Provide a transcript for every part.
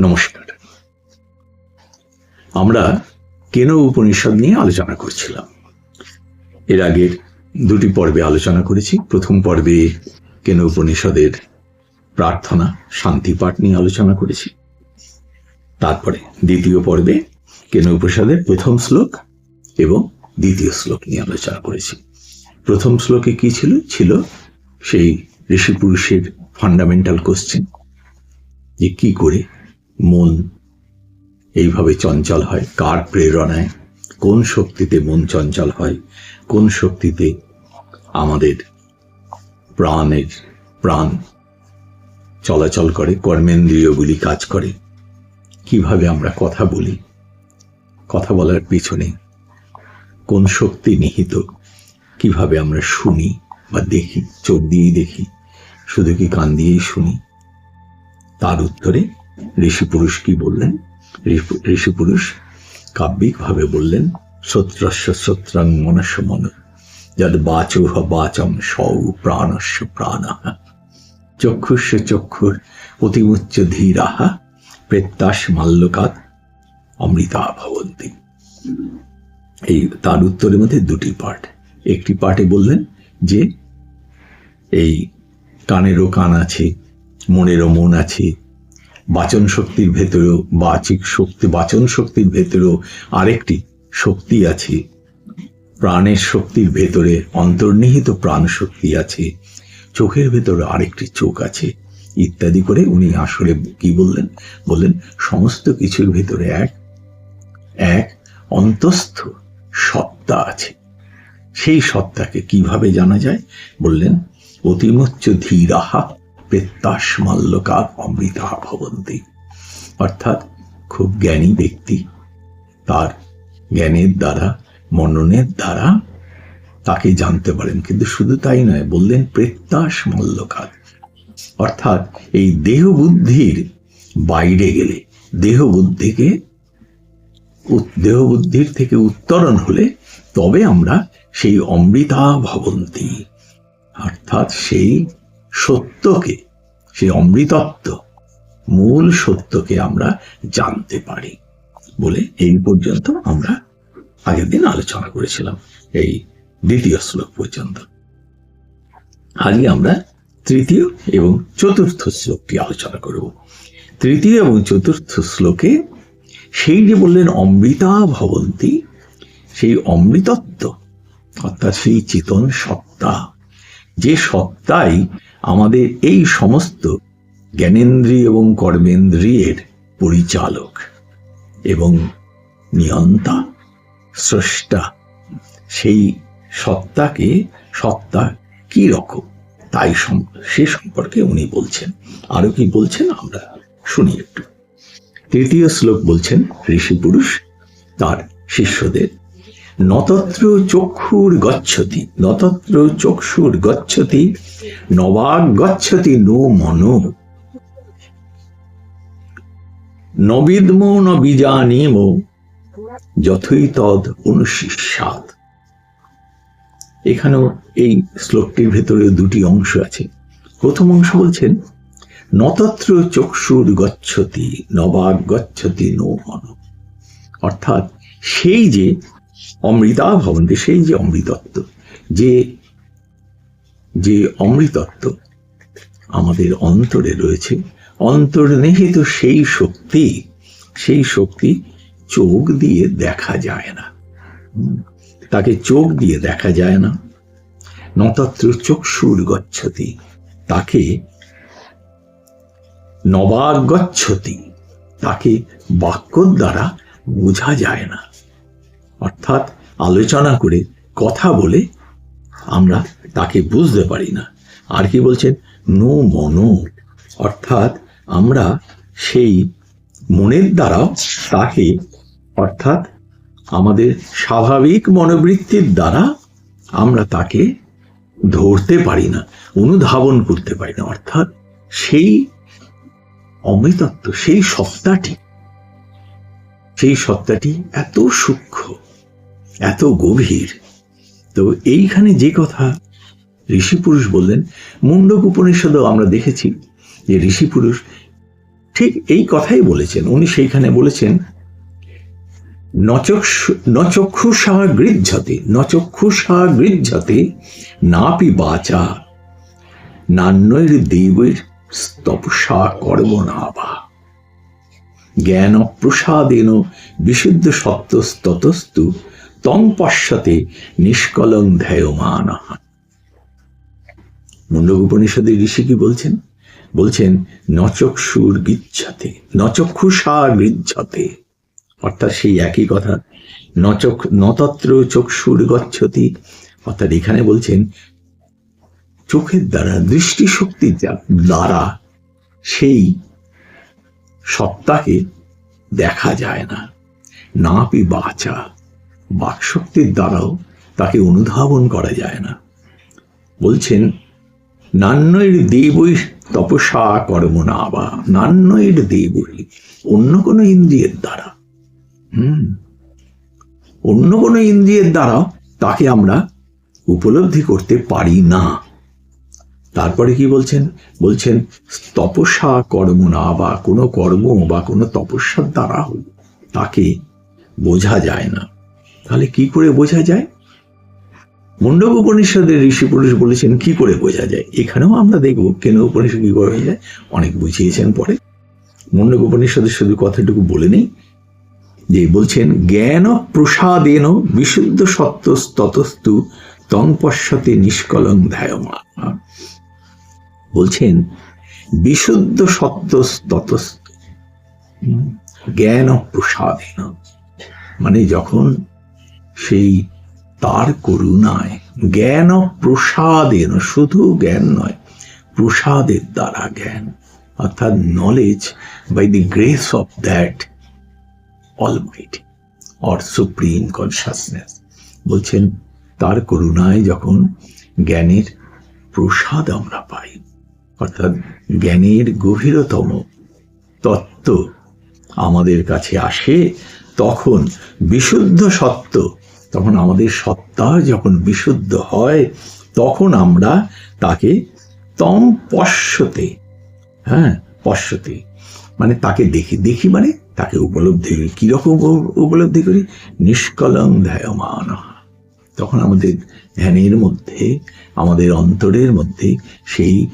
নমস্কার। আমরা কেন উপনিষদ নিয়ে আলোচনা করছিলাম? এর আগের দুটি পর্বে আলোচনা করেছি। প্রথম পর্বে কেন উপনিষদের প্রার্থনা, শান্তি পাঠ নিয়ে আলোচনা করেছি। তারপরে দ্বিতীয় পর্বে কেন উপনিষদের প্রথম শ্লোক এবং দ্বিতীয় শ্লোক নিয়ে আলোচনা করেছি। প্রথম শ্লোকে কি ছিল? ছিল সেই ঋষি পুরুষের ফান্ডামেন্টাল কোশ্চেন যে কি করে মন। এইভাবে চঞ্চল হয়। কার প্রেরণায়? কোন শক্তিতে মন চঞ্চল হয়? কোন শক্তিতে আমাদের প্রাণের প্রাণ চলাচল করে, কর্মেন্দ্রিয়গুলি কাজ করে? কীভাবে আমরা কথা বলি? কথা বলার পিছনে কোন শক্তি নিহিত? কীভাবে আমরা শুনি বা দেখি? চোখ দিয়েই দেখি। শুধু কি কান দিয়েই শুনি? তার উত্তরে ঋষি পুরুষ কি বললেন? ঋষি- ঋষি পুরুষ কাব্যিকভাবে বললেন, সত্রস্য সত্রাং মনস্য মন যদ বাচোহ বাচম সৌ প্রাণস্য প্রাণ। চক্ষুষ্য চক্ষুর অতিমুচ্চ ধীরাহা প্রেত্যাস মাল্যকাত অমৃতা ভবন্তি। এই তার উত্তরের মধ্যে দুটি পাঠ। একটি পার্টে বললেন যে, এই কানেরও কান আছে, মনেরও মন আছে বাচন শক্তির ভেতরেও বাচিক শক্তি বাচন শক্তির ভেতরেও আরেকটি শক্তি আছে। প্রাণের শক্তির ভেতরে অন্তর্নিহিত প্রাণ শক্তি আছে। চোখের ভেতরে আরেকটি চোখ আছে। ইত্যাদি করে উনি আসলে কি বললেন? বললেন, সমস্ত কিছুর ভেতরে এক এক অন্তস্থ সত্তা আছে। সেই সত্তাকে কীভাবে জানা যায়? বললেন অতিমুচ্চ ধীরাহা মাল্যকা অমৃতা ভবন্তি। অর্থাৎ খুব জ্ঞানী ব্যক্তি। তার জ্ঞানের দ্বারা, মননের দ্বারা তাকে জানতে পারেন। কিন্তু শুধু তাই নয়, বললেন প্রেত্যাস মল্লকাত অর্থাৎ এই দেহ বুদ্ধির বাইরে গেলে দেহ বুদ্ধিকে দেহ বুদ্ধির থেকে উত্তরণ হলে তবে আমরা সেই অমৃতা ভবন্তি। অর্থাৎ সেই সত্যকে সেই অমৃতত্ব, মূল সত্যকে আমরা জানতে পারি বলে এই পর্যন্ত আমরা আগের দিন আলোচনা করেছিলাম, এই দ্বিতীয় শ্লোক পর্যন্ত। আজকে আমরা তৃতীয় এবং চতুর্থ শ্লোকটি আলোচনা করব। তৃতীয় এবং চতুর্থ শ্লোকে সেই যে বললেন অমৃতা ভবন্তি, সেই অমৃতত্ব, অর্থাৎ সেই চেতন সত্তা, যে সত্তাই আমাদের এই সমস্ত জ্ঞানেন্দ্রিয় এবং কর্মেন্দ্রিয়ের পরিচালক এবং নিয়ন্তা, স্রষ্টা, সেই সত্তাকে, সত্তা কি রকম? তাই সে সম্পর্কে উনি বলছেন। আরও কি বলছেন আমরা শুনি একটু। তৃতীয় শ্লোক বলছেন ঋষি পুরুষ তার শিষ্যদের নতত্র চক্ষুর গচ্ছতি, নতত্র চক্ষুর গচ্ছতি নবাগ গচ্ছতি নো মন। নবিদ্ম ন বিজানিম, যথই তদ অনুশিষ্যাত এখানেও এই শ্লোকটির ভেতরে দুটি অংশ আছে। প্রথম অংশ বলছেন, নতত্র চক্ষুর গচ্ছতি নবাগ গচ্ছতি নো মন। অর্থাৎ সেই যে অমৃতা ভবন্তি সেই যে অমৃতত্ব, যে যে অমৃতত্ব আমাদের অন্তরে রয়েছে অন্তর্নিহিত সেই শক্তি সেই শক্তি চোখ দিয়ে দেখা যায় না। তাকে চোখ দিয়ে দেখা যায় না, নতত্র চক্ষুর গচ্ছতি, তাকে নবাগ গচ্ছতি তাকে বাক্য দ্বারা বোঝা যায় না। অর্থাৎ আলোচনা করে কথা বলে আমরা তাকে বুঝতে পারি না। আর কি বলছেন? নো মনো অর্থাৎ আমরা সেই মনের দ্বারাও তাকে, অর্থাৎ আমাদের স্বাভাবিক মনোবৃত্তির দ্বারা আমরা তাকে ধরতে পারি না, অনুধাবন করতে পারি না। অর্থাৎ সেই অমৃতত্ব, সেই সত্তাটি সেই সত্তাটি এত সূক্ষ্ম। এত গভীর? তো এইখানে যে কথা ঋষি পুরুষ বললেন, মুন্ডক উপনিষদেও আমরা দেখেছি যে ঋষি পুরুষ ঠিক এই কথাই বলেছেন। উনি সেইখানে বলেছেন নচক্ষুষা গৃহ্যতে নচক্ষুষা গৃহ্যতে নাপি বাচা নান্যের দেবের তপসা কর্ম না বা। জ্ঞান প্রসাদেন বিশুদ্ধ সত্যস্ততস্তু তং পশ্চাতে নিষ্কলং ধ্যায়মান। মুন্ডক উপনিষদের ঋষি কি বলছেন? বলছেন, নচক্ষুর গিচ্ছাতে নচক্ষুষা গৃচ্ছতে অর্থাৎ সেই একই কথা নচক নতত্র চক্ষুর গচ্ছতি। অর্থাৎ এখানে বলছেন, চোখের দ্বারা দৃষ্টিশক্তির দ্বারা, সেই সত্তাকে দেখা যায় না। নাপি বাচা। বাকশক্তির দ্বারাও তাকে অনুধাবন করা যায় না। বলছেন নান্যের দেবই তপসা কর্ম না বা নান্যের দেবই অন্য কোনো ইন্দ্রিয়ের দ্বারা। হুম। অন্য কোনো ইন্দ্রিয়ের দ্বারা তাকে আমরা উপলব্ধি করতে পারি না। তারপরে কি বলছেন? বলছেন, তপস্যা কর্ম না বা কোনো কর্ম বা কোনো তপস্যার দ্বারা তাকে বোঝা যায় না। তাহলে কি করে বোঝা যায়? মুন্ডক উপনিষদের ঋষি পুরুষ বলেছেন, কি করে বোঝা যায়? এখানেও আমরা দেখব কেন উপনিষদ কি করে যায়। অনেক বুঝিয়েছেন পরে। মুন্ডক উপনিষদের শুধু কথাটুকু বলে নেই, যে বলছেন, জ্ঞান প্রসাদেন বিশুদ্ধ সত্য ততস্তু তং পশ্যতে নিষ্কলং ধ্যায়মা বলছেন, বিশুদ্ধ সত্য ততস্ত জ্ঞান প্রসাদেন। মানে যখন সেই তার করুণায়, জ্ঞান প্রসাদেন, শুধু জ্ঞান নয়, প্রসাদের দ্বারা জ্ঞান, অর্থাৎ knowledge by the grace of that almighty or supreme consciousness বলছেন, তার করুণায় যখন জ্ঞানের প্রসাদ আমরা পাই, অর্থাৎ জ্ঞানের গভীরতম তত্ত্ব আমাদের কাছে আসে, তখন বিশুদ্ধ সত্য তখন আমাদের সত্তা যখন বিশুদ্ধ হয়, তখন আমরা তাকে তম পশ্যতে হ্যাঁ পশ্যতে মানে তাকে দেখি দেখি মানে তাকে উপলব্ধি করি। কীরকম উপলব্ধি করি? নিষ্কলং ধ্যায়মান। তখন আমাদের ধ্যানের মধ্যে, আমাদের অন্তরের মধ্যে সেই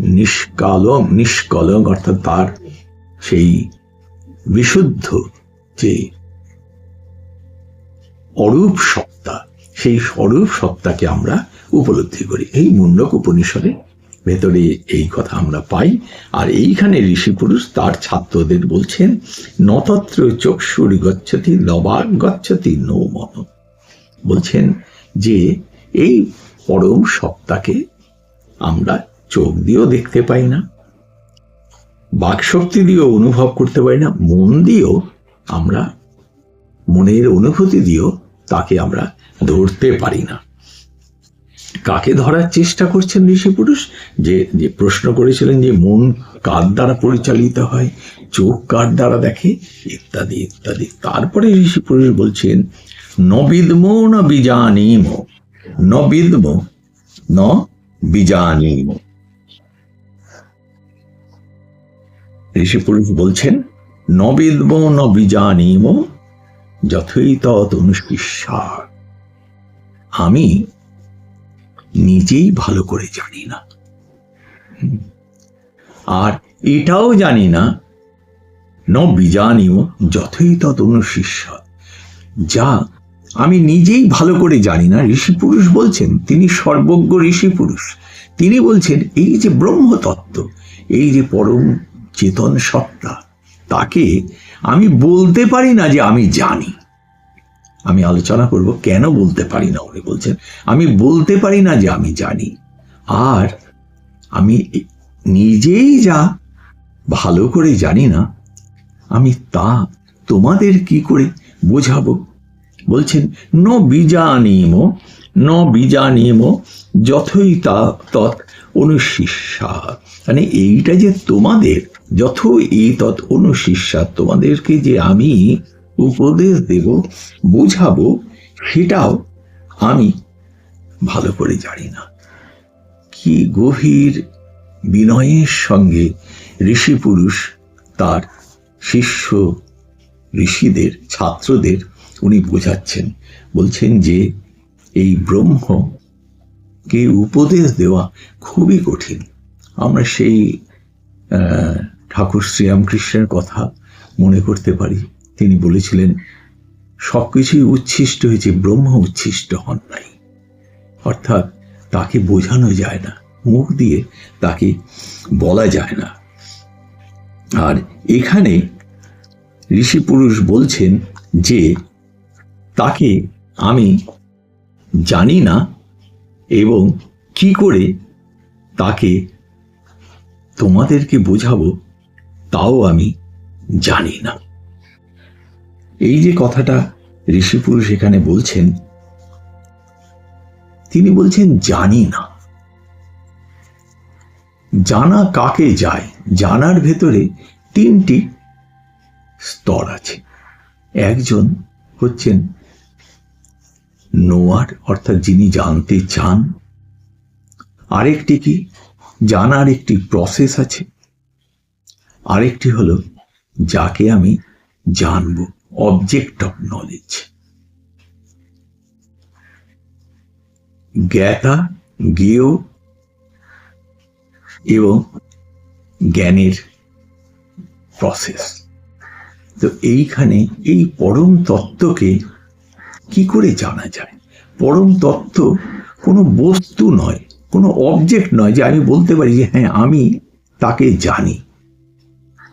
নিষ্কালং, নিষ্কলং অর্থাৎ তার সেই বিশুদ্ধ যে অরূপ সত্তা সেই স্বরূপ সত্তাকে আমরা উপলব্ধি করি। এই মুন্ডক উপনিষদে ভেতরে এই কথা আমরা পাই। আর এইখানে ঋষি পুরুষ তার ছাত্রদের বলছেন, নতত্র চক্ষুর গচ্ছতি লবাক গচ্ছতি নৌ মন বলছেন যে, এই পরম সত্তাকে আমরা চোখ দিয়েও দেখতে পাই না বাকশক্তি দিয়েও অনুভব করতে পারি না, মন দিয়েও আমরা মনের অনুভূতি দিয়েও তাকে আমরা ধরতে পারি না। কাকে ধরার চেষ্টা করছেন ঋষি পুরুষ যে যে প্রশ্ন করেছিলেন যে, মন কার দ্বারা পরিচালিত হয়, চোখ কার দ্বারা দেখে, ইত্যাদি ইত্যাদি। তারপরে ঋষি পুরুষ বলছেন, নবিদম ন বিজানিম, নবিদম ন বিজানিম। ঋষি পুরুষ বলছেন, নবিদম ন বিজানিম যথৈত অনুষ্ঠিসার আমি নিজেই ভালো করে জানি না। আর এটাও জানি না ন বিজানিও যথই তদনুশিষ্য যা আমি নিজেই ভালো করে জানি না ঋষি পুরুষ বলছেন, তিনি সর্বজ্ঞ ঋষি পুরুষ তিনি বলছেন, এই যে ব্রহ্মতত্ত্ব, এই যে পরম চেতন সত্তা তাকে আমি বলতে পারি না যে আমি জানি। আমি আলোচনা করব, কেন বলতে পারি না? উনি বলছেন, আমি বলতে পারি না যে আমি জানি। আর আমি নিজেই যা ভালো করে জানি না, আমি তা তোমাদের কি করে বোঝাবো? বলছেন, ন বীজানিম ন বীজানিম যথই তা তৎ অনুশিষ্যা। মানে এইটা যে তোমাদের যথ এই তৎ অনুশিষ্যা তোমাদেরকে যে আমি উপদেশ দেব, বোঝাবো, সেটাও আমি ভালো করে জানি না। কি গভীর বিনয়ের সঙ্গে ঋষি পুরুষ তার শিষ্য ঋষিদের, ছাত্রদের উনি বোঝাচ্ছেন। বলছেন যে এই ব্রহ্ম কে উপদেশ দেওয়া খুবই কঠিন। আমরা সেই ঠাকুর শ্রীরামকৃষ্ণের কথা মনে করতে পারি। তিনি বলেছিলেন, সবকিছুই উচ্ছিষ্ট হয়েছে, ব্রহ্ম উচ্ছিষ্ট হন নাই। অর্থাৎ তাকে বোঝানো যায় না, মুখ দিয়ে তাকে বলা যায় না। আর এখানে ঋষি পুরুষ বলছেন যে, তাকে আমি জানি না এবং কি করে তাকে তোমাদেরকে বোঝাবো তাও আমি জানি না। এই যে কথাটা ঋষিপুরুষ এখানে বলছেন, তিনি বলছেন জানি না। জানা কাকে যায়, জানার ভেতরে তিনটি স্তর আছে। একজন হচ্ছেন নোয়ার, অর্থাৎ যিনি জানতে চান। আরেকটি কি? জানার একটি প্রসেস আছে। আরেকটি হলো, যাকে আমি জানব অবজেক্ট অফ নলেজ জ্ঞাতা, জ্ঞেয় এবং জ্ঞানের প্রসেস তো এইখানে এই পরম তত্ত্বকে কি করে জানা যায়? পরম তত্ত্ব কোনো বস্তু নয়, কোনো অবজেক্ট নয় যে আমি বলতে পারি যে হ্যাঁ আমি তাকে জানি।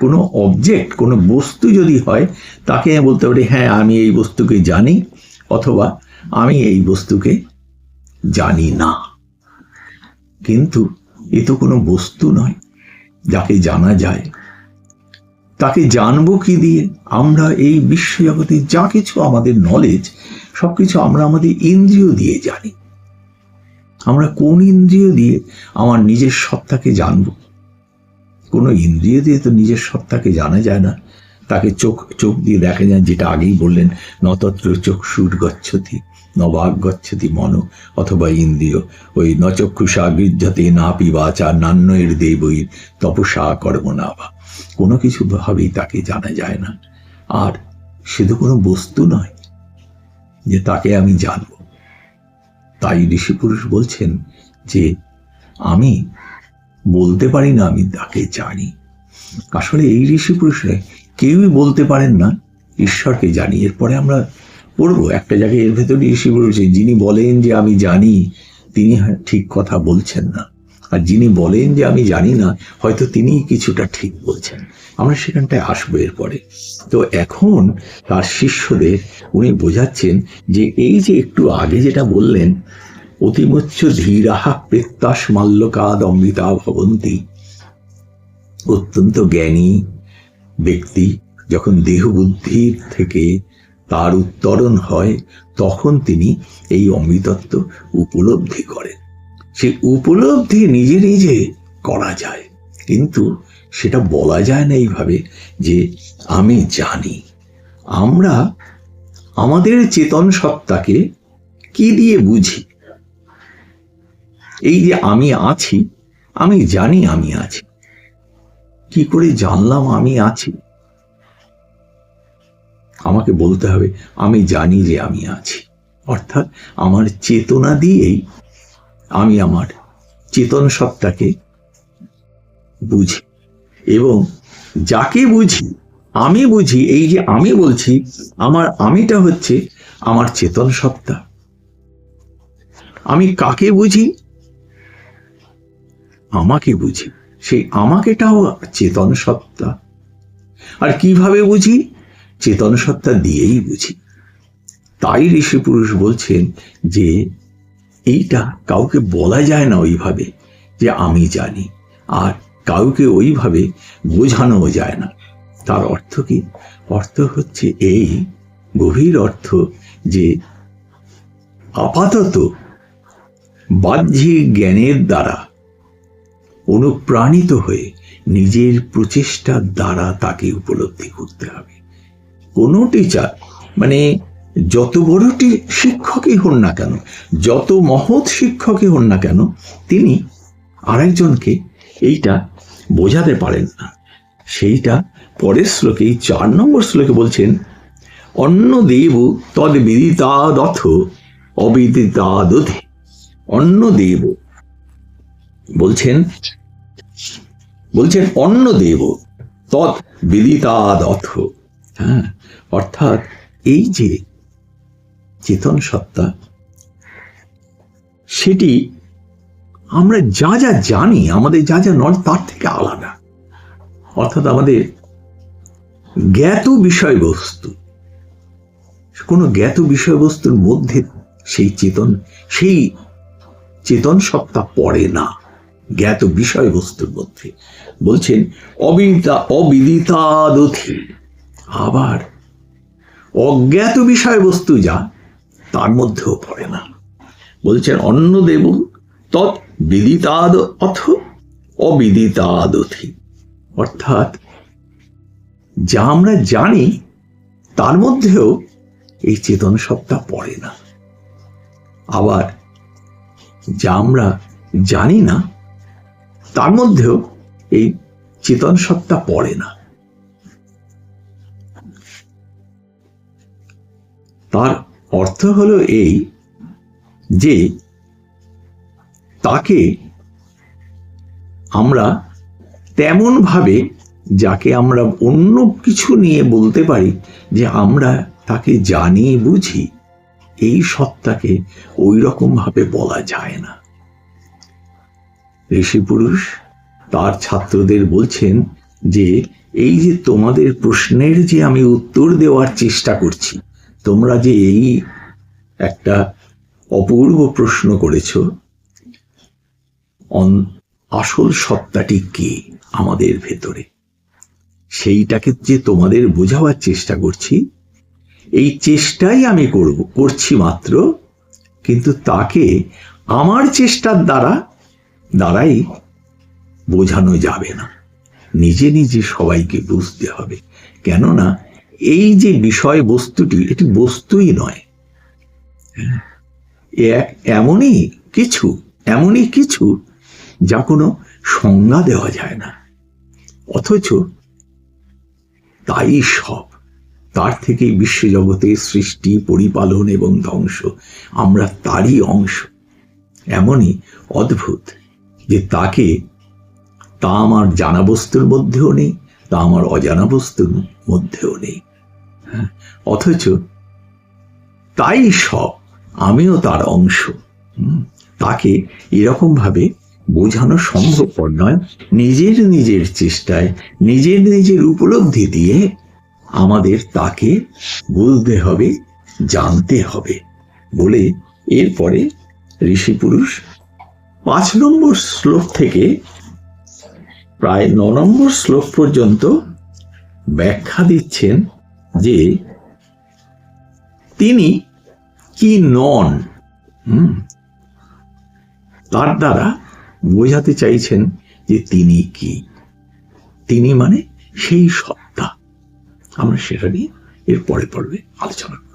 কোনো অবজেক্ট কোনো বস্তু যদি হয়, তাকে বলতে পারি হ্যাঁ আমি এই বস্তুকে জানি, অথবা, আমি এই বস্তুকে জানি না। কিন্তু এ তো কোনো বস্তু নয়, যাকে জানা যায়। তাকে জানব কি দিয়ে? আমরা এই বিশ্বজগতে যা কিছু আমাদের নলেজ সবকিছু আমরা আমাদের ইন্দ্রিয় দিয়ে জানি। আমরা কোন ইন্দ্রিয় দিয়ে আমার নিজের সত্তাকে জানব? কোনো ইন্দ্রিয় দিয়ে তো নিজের সত্তাকে জানা যায় না। তাকে চোখ চোখ দিয়ে দেখা যায়, যেটা আগেই বললেন, নতত্র চক্ষুর গচ্ছতি নবাক গচ্ছতি মন অথবা ইন্দ্রিয়। ওই নচক্ষুষা গৃহ্যতে না পিবাচা নান্যের দেবইর তপসা কর্ম না বা কোনো কিছু ভাবেই তাকে জানা যায় না। আর সে তো কোনো বস্তু নয় যে তাকে আমি জানব। তাই ঋষি পুরুষ বলছেন যে, আমি বলতে পারি না, আমি তাকে জানি। আসলে এই ঋষি পুরুষরা কেউই বলতে পারেন না। ঈশ্বরকে জানি, এরপরে আমরা পড়ব। একটা জায়গায় এর ভেতরে ঋষি পুরুষ, যিনি বলেন যে আমি জানি, তিনি হ্যাঁ ঠিক কথা বলছেন না। আর যিনি বলেন যে আমি জানি না, হয়তো তিনি কিছুটা ঠিক বলছেন। আমরা সেখানটায় আসব এরপরে। তো এখন তার শিষ্যদের, উনি বোঝাচ্ছেন যে এই যে একটু আগে যেটা বললেন অতিমুচ্চ ধীরাহা প্রেত্যাস মাল্যকাদ অমৃতা ভবন্তি। অত্যন্ত জ্ঞানী ব্যক্তি, যখন দেহ বুদ্ধির থেকে তার উত্তরণ হয়, তখন তিনি এই অমৃতত্ব উপলব্ধি করেন। সে উপলব্ধি নিজে নিজে করা যায়, কিন্তু সেটা বলা যায় না এইভাবে যে আমি জানি। আমরা আমাদের চেতন সত্তাকে কি দিয়ে বুঝি? এই যে আমি আছি, আমি জানি আমি আছি। কি করে জানলাম আমি আছি? আমাকে বলতে হবে, আমি জানি যে আমি আছি। অর্থাৎ আমার চেতনা দিয়েই আমি আমার চেতন সত্তাকে বুঝি। এবং যাকে বুঝি, আমি বুঝি, এই যে আমি বলছি, আমার আমিটা হচ্ছে আমার চেতন সত্তা। আমি কাকে বুঝি? আমাকে বুঝি। সেই আমাকেটাও চেতন সত্তা আর কীভাবে বুঝি? চেতন সত্তা দিয়েই বুঝি। তাই ঋষি পুরুষ বলছেন যে, এইটা কাউকে বলা যায় না ওইভাবে যে আমি জানি, আর কাউকে ওইভাবে বোঝানোও যায় না। তার অর্থ কি? অর্থ হচ্ছে এই গভীর অর্থ যে, আপাতত বাহ্যিক জ্ঞানের দ্বারা অনুপ্রাণিত হয়ে নিজের প্রচেষ্টার দ্বারা তাকে উপলব্ধি করতে হবে। কোনো টিচার মানে যত বড়টি শিক্ষকই হন না কেন, যত মহৎ শিক্ষকই হন না কেন, তিনি আরেকজনকে এইটা বোঝাতে পারেন না। সেইটা পরের শ্লোকে চার নম্বর শ্লোকে বলছেন অন্য দেব তদ বিদিতাদথ অবিদিতাদধে। অন্য দেব বলছেন বলছেন অন্য দেব তৎ বিদিতাদথ হ্যাঁ অর্থাৎ এই যে চেতন সত্তা, সেটি আমরা যা যা জানি, আমাদের যা যা নয় তার থেকে আলাদা। অর্থাৎ আমাদের জ্ঞাত বিষয়বস্তু, কোনো জ্ঞাত বিষয়বস্তুর মধ্যে সেই চেতন সেই চেতন সত্তা পড়ে না। জ্ঞাত বিষয়বস্তুর মধ্যে। বলছেন অবিদিতা অবিদিতাদথি আবার, অজ্ঞাত বিষয়বস্তু যা, তার মধ্যেও পড়ে না। বলছেন, অন্য দেব তৎ বিদিতাদ অথ অবিদিতাদথি অর্থাৎ, যা আমরা জানি, তার মধ্যেও এই চেতন সত্তা পড়ে না। আবার, যা আমরা জানি না তার মধ্যেও এই চেতন সত্তা পড়ে না। তার অর্থ হলো এই যে তাকে আমরা তেমন ভাবে যাকে আমরা অন্য কিছু নিয়ে বলতে পারি যে আমরা তাকে জানি, বুঝি, এই সত্তাকে ওই রকম ভাবে বলা যায় না। ঋষি পুরুষ, তার ছাত্রদের বলছেন যে, এই যে তোমাদের প্রশ্নের যে আমি উত্তর দেওয়ার চেষ্টা করছি, তোমরা যে এই একটা অপূর্ব প্রশ্ন করেছ আসল সত্তাটি কে আমাদের ভেতরে? সেইটাকে যে তোমাদের বোঝাবার চেষ্টা করছি, এই চেষ্টাই আমি করব, করছি মাত্র, কিন্তু তাকে আমার চেষ্টার দ্বারা দ্বারাই বোঝানো যাবে না। নিজে নিজে সবাইকে বুঝতে হবে। কেননা এই যে বিষয় বস্তুটি এটি বস্তুই নয়। হ্যাঁ, এমনই কিছু এমনই কিছু যা কোনো সংজ্ঞা দেওয়া যায় না। অথচ তাই সব। তার থেকে বিশ্বজগতের সৃষ্টি পরিপালন এবং ধ্বংস আমরা তারই অংশ। এমনই অদ্ভুত। যে তাকে তা আমার জানা বস্তুর মধ্যেও নেই তা আমার অজানা বস্তুর মধ্যেও নেই। হ্যাঁ, অথচ তাই সব আমিও তার অংশ। তাকে এরকম ভাবে বোঝানো সম্ভবপর নয়। নিজের নিজের চেষ্টায় নিজের নিজের উপলব্ধি দিয়ে আমাদের তাকে বুঝতে হবে জানতে হবে বলে এরপরে ঋষি পুরুষ পাঁচ নম্বর শ্লোক থেকে প্রায় ন নম্বর শ্লোক পর্যন্ত ব্যাখ্যা দিচ্ছেন যে তিনি কি নন তার দ্বারা বোঝাতে চাইছেন যে তিনি কি। তিনি মানে সেই সত্তা। আমরা সেটা নিয়ে এর পরে পর্বে আলোচনা